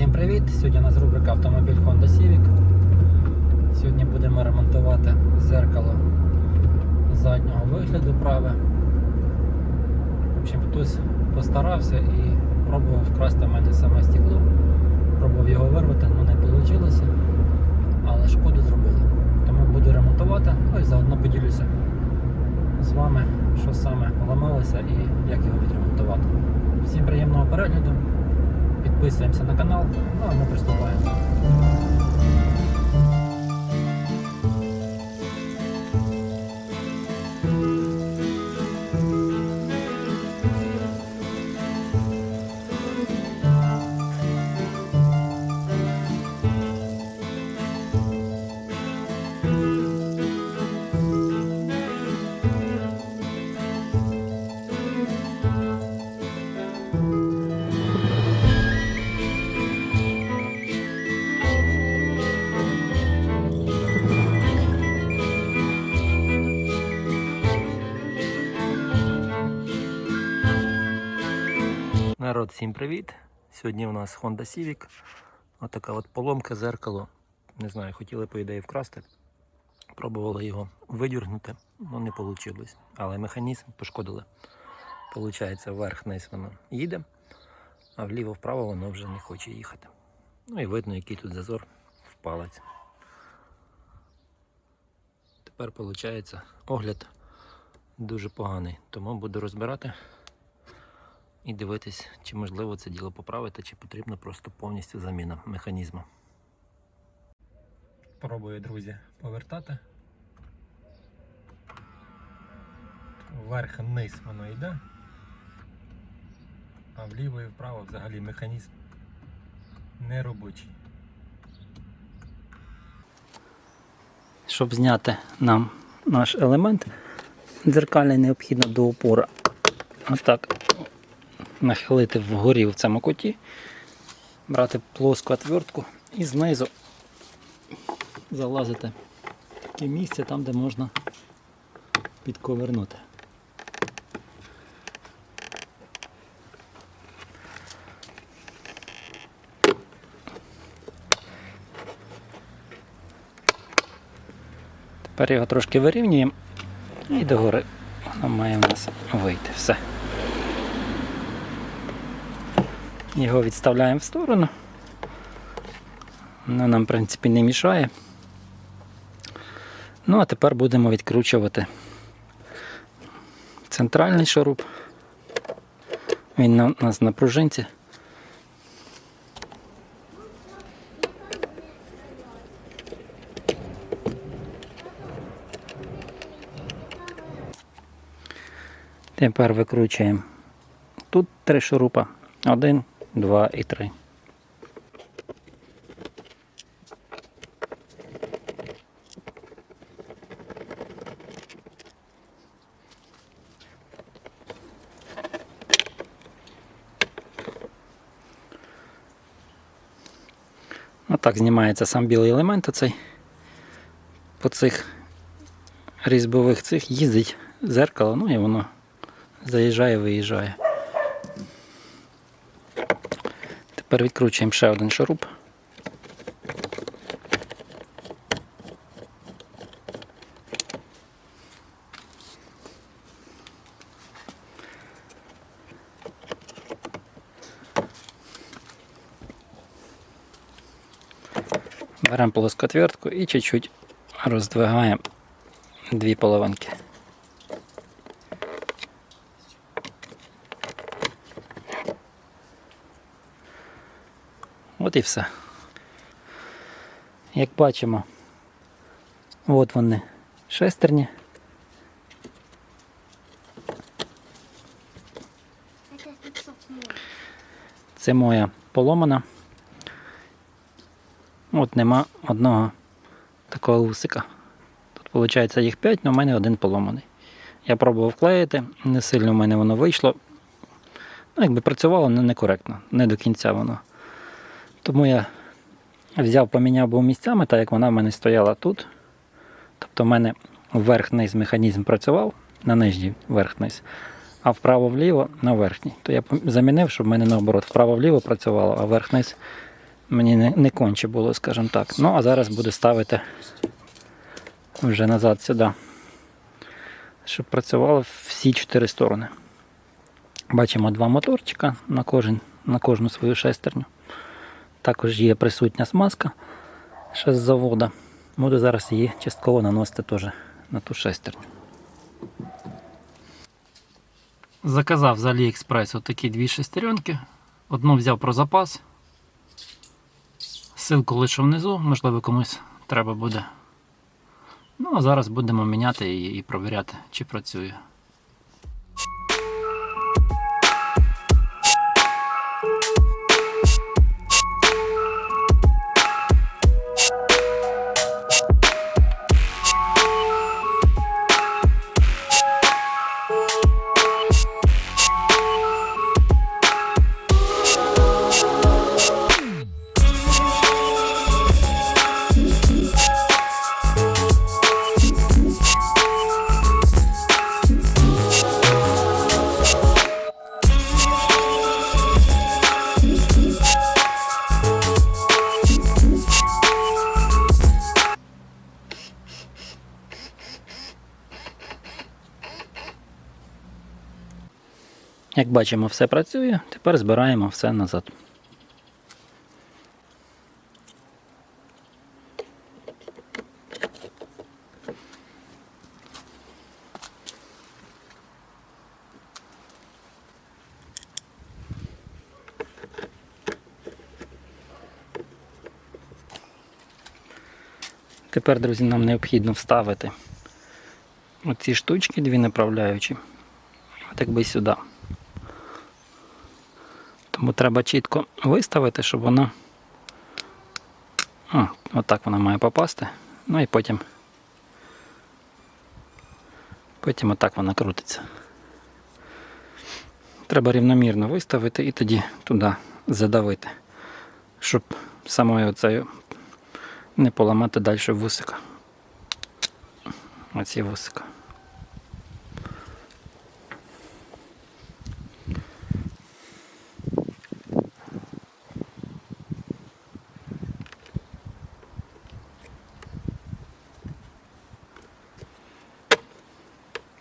Всім привіт! Сьогодні у нас рубрика автомобіль Honda Civic. Сьогодні будемо ремонтувати зеркало заднього вигляду праве. В общем, хтось постарався і пробував вкрасти в мене саме стекло. Пробував його вирвати, але не вийшло. Але шкоду зробили. Тому буду ремонтувати, ну і заодно поділюся з вами, що саме ламалося і як його відремонтувати. Всім приємного перегляду. Підписуємося на канал, ну а мы приступаємо. Народ, всім привіт! Сьогодні у нас Honda Civic. Отака от поломка зеркало. Не знаю, хотіли по ідеї вкрасти. Пробували його видюргнути, але не вийшло. Але механізм пошкодили. Получається, вверх-вниз воно їде, а вліво-вправо воно вже не хоче їхати. Ну і видно, який тут зазор в палець. Тепер виходить огляд дуже поганий, тому буду розбирати і дивитись, чи можливо це діло поправити, чи потрібно просто повністю заміна механізму. Пробую, друзі, повертати. Вверх-вниз воно йде, а вліво і вправо взагалі механізм не робочий. Щоб зняти нам наш елемент, дзеркальний необхідно до опора. Отак нахилити вгорі в цьому куті, брати плоску отвертку і знизу залазити в таке місце там, де можна підковернути. Тепер його трошки вирівнюємо і догори воно має в нас вийти. Все. Його відставляємо в сторону. Воно нам, в принципі, не мішає. Ну, а тепер будемо відкручувати центральний шуруп. Він у нас на пружинці. Тепер викручуємо тут три шурупа. Один, два і три. Отак знімається сам білий елемент оцей. По цих різьбових цих їздить зеркало, ну і воно заїжджає, виїжджає. Тепер відкручуємо ще один шуруп. Беремо плоскотвертку і чуть-чуть роздвигаємо дві половинки. От і все. Як бачимо, от вони шестерні. Это 500 мой. Це моя поломана. От нема одного такого лусика. Тут виходить їх 5, але в мене один поломаний. Я пробував клеїти, не сильно в мене воно вийшло. Ну, якби працювало, але некоректно, не до кінця воно. Тому я взяв, поміняв був місцями, так як вона в мене стояла тут. Тобто в мене вверх-низ механізм працював, на нижній вверх-низ, а вправо-вліво на верхній. То я замінив, щоб в мене наоборот вправо-вліво працювало, а вверх-низ Мені не, не конче було, скажімо так. Ну, а зараз буду ставити вже назад сюди. Щоб працювало всі чотири сторони. Бачимо два моторчика на, кожен, на кожну свою шестерню. Також є присутня смазка ще з заводу. Буду зараз її частково наносити теж на ту шестерню. Заказав з AliExpress отакі дві шестеренки. Одну взяв про запас. Силку лишу внизу, можливо, комусь треба буде. Ну, а зараз будемо міняти її і провіряти, чи працює. Бачимо, все працює. Тепер збираємо все назад. Тепер, друзі, нам необхідно вставити оці штучки, дві направляючі, так би сюди. Тому треба чітко виставити, щоб вона. О, отак вона має попасти. Ну і потім. Потім отак вона крутиться. Треба рівномірно виставити і тоді туди задавити, щоб самою оцею не поламати далі вусика. Оці вусика.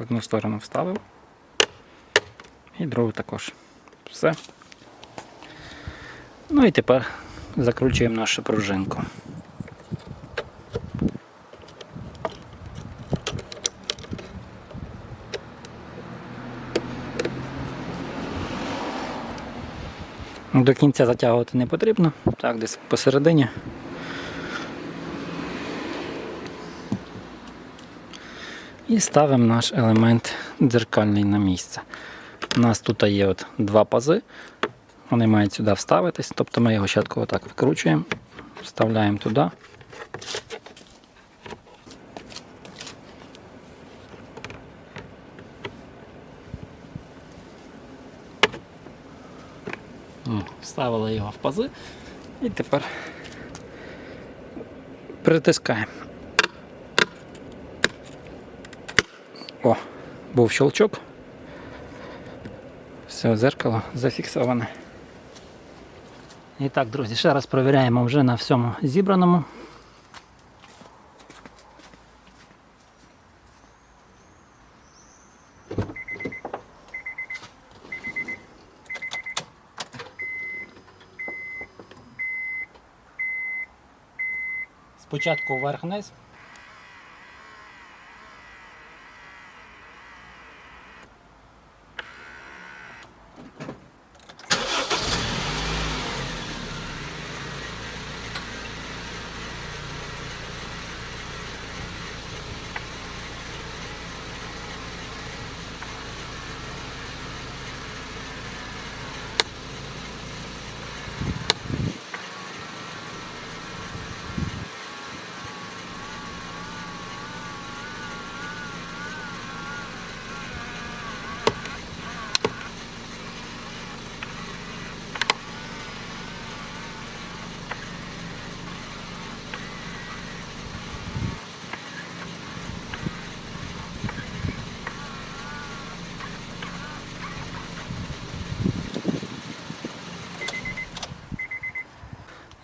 Одну сторону вставив. І другу також. Все. Ну і тепер закручуємо нашу пружинку. До кінця затягувати не потрібно, так, десь посередині. І ставимо наш елемент дзеркальний на місце. У нас тут є от два пази, вони мають сюди вставитись, тобто ми його щітку отак викручуємо, вставляємо туди. Вставили його в пази і тепер притискаємо. О, був щелчок. Все, зеркало зафіксоване. І так, друзі, ще раз перевіряємо вже на всьому зібраному. Спочатку вверх-вниз.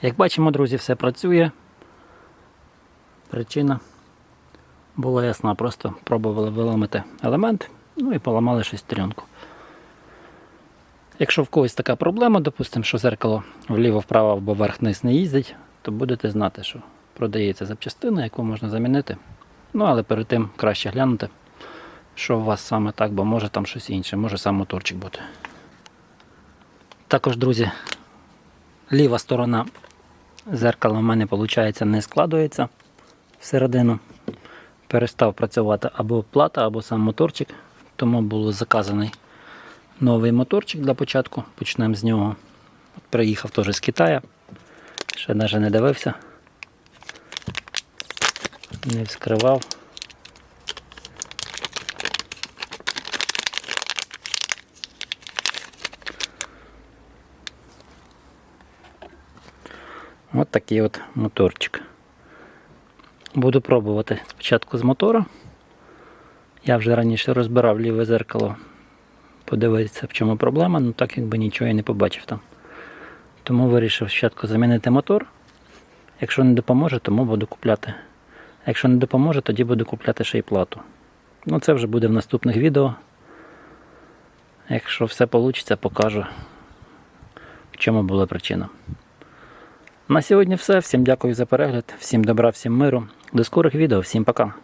Як бачимо, друзі, все працює. Причина була ясна, просто пробували виламати елемент, ну і поламали шестеренку. Якщо в когось така проблема, допустимо, що зеркало вліво-вправо або вверх-вниз не їздить, то будете знати, що продається запчастина, яку можна замінити. Ну, але перед тим краще глянути, що у вас саме так, бо може там щось інше, може сам моторчик бути. Також, друзі, ліва сторона зеркала в мене, виходить, не складується всередину. Перестав працювати або плата, або сам моторчик, тому був заказаний новий моторчик для початку. Почнемо з нього. От Приїхав теж з Китаю. Ще навіть не дивився. Не вскривав. От такий от моторчик. Буду пробувати спочатку з мотора. Я вже раніше розбирав ліве зеркало, подивитися, в чому проблема, ну так якби нічого і не побачив там. Тому вирішив спочатку замінити мотор. Якщо не допоможе, тому буду купляти. Якщо не допоможе, тоді буду купляти ще й плату. Ну це вже буде в наступних відео. Якщо все вийде, покажу, в чому була причина. На сьогодні все. Всім дякую за перегляд, всім добра, всім миру. До скорих відео, всім пока.